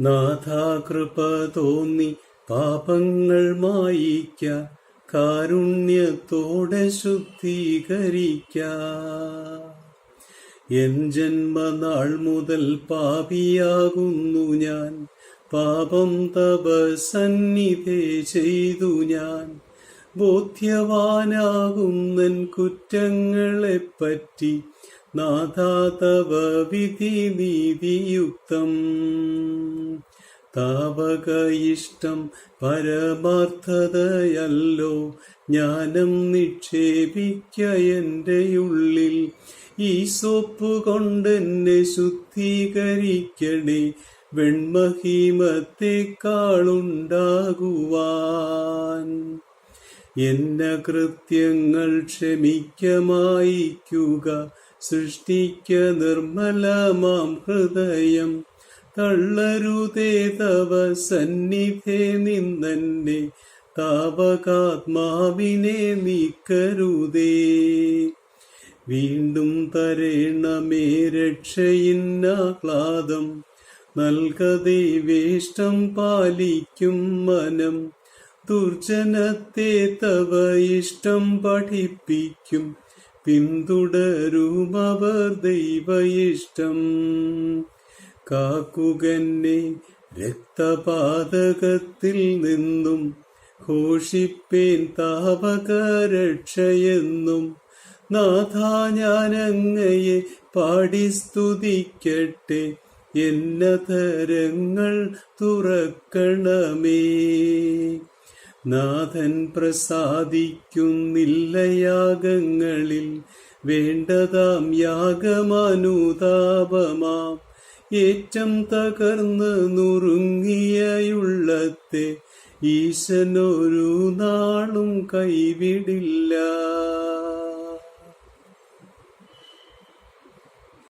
നാഥാകൃപ തോന്നി പാപങ്ങൾ മായിക്ക കാരുണ്യത്തോടെ ശുദ്ധീകരിക്ക. എൻ ജന്മനാൾ മുതൽ പാപിയാകുന്നു ഞാൻ പാപം തപസന്നിധേ ചെയ്തു ഞാൻ. ബോധ്യവാനാകുന്നൻ കുറ്റങ്ങളെപ്പറ്റി നാഥാതവ വിധി നീതിയുക്തം. താവക ഇഷ്ടം പരമാർത്ഥതയല്ലോ. ജ്ഞാനം നിക്ഷേപിക്ക എന്റെ ഉള്ളിൽ. ഈ സോപ്പ് കൊണ്ടെന്നെ ശുദ്ധീകരിക്കണേ. വെൺമഹീമത്തെക്കാളുണ്ടാകുവാൻ. എന്ന കൃത്യങ്ങൾ ക്ഷമിക്കമായിക്കുക. സൃഷ്ടിക്ക നിർമ്മലമാം ഹൃദയം. തള്ളരുതേ തവ സന്നിധേ നിന്നെ താവകാത്മാവിനെ നീക്കരുതേ. വീണ്ടും തരേണമേ രക്ഷയിന്നാഹ്ലാദം. നൽകതേ വേഷ്ടം പാലിക്കും മനം. ദുർജനത്തെ തവ ഇഷ്ടം പഠിപ്പിക്കും. പിന്തുടരും അവർ ദൈവ ഇഷ്ടം കാക്കുകന്നെ രക്തപാതകത്തിൽ നിന്നും ഘോഷിപ്പേൻ താപകരക്ഷയെന്നും നാഥ ഞാനങ്ങയെ പാടി സ്തുതിക്കട്ടെ എന്നതരങ്ങൾ തുറക്കണമേ. നാഥൻ പ്രസാദിക്കുന്നില്ല യാഗങ്ങളിൽ വേണ്ടതാം യാഗമനുതാപമാം. ഏറ്റം തകർന്ന് നുറുങ്ങിയുള്ളത്തെ ഈശനൊരു നാളും കൈവിടില്ല.